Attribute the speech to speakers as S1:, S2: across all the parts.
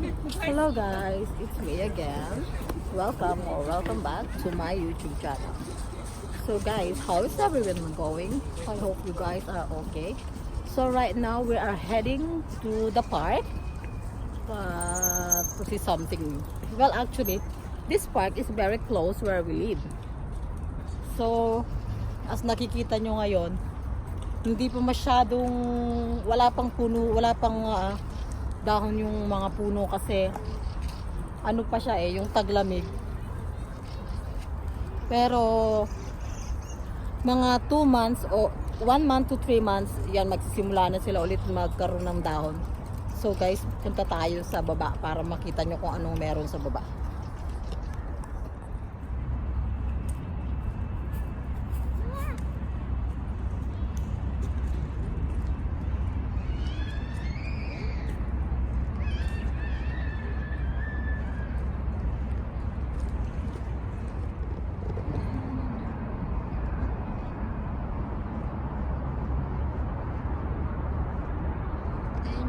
S1: Hello guys, it's me again. Welcome or welcome back to my YouTube channel. So guys, how is everyone going? I hope you guys are okay. So right now we are heading to the park uh, to see something. Well actually, this park is very close where we live. So, as nakikita nyo ngayon, hindi pa masyadong wala pang puno, wala pang ah, dahon yung mga puno kasi ano pa siya eh, yung taglamig. Pero mga 2 months o 1 month to 3 months, yan magsisimula na sila ulit magkaroon ng dahon. So guys, punta tayo sa baba para makita nyo kung anong meron sa baba.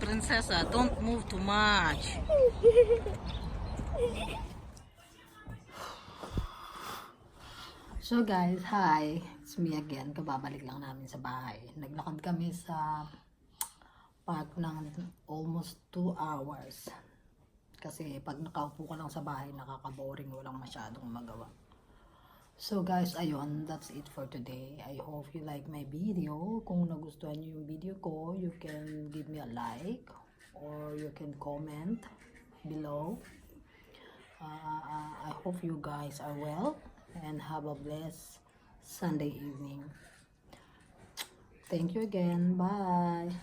S1: Prinsesa, don't move too much. So guys, hi. It's me again. Kababalik lang namin sa bahay. Naglakad kami sa park ng almost 2 hours. Kasi pag nakaupo ka lang sa bahay, nakaka-boring. Walang masyadong magawa. So guys, ayun, that's it for today. I hope you like my video. Kung nagustuhan niyo yung video ko, you can give me a like or you can comment below. Uh, I hope you guys are well and have a blessed Sunday evening. Thank you again. Bye.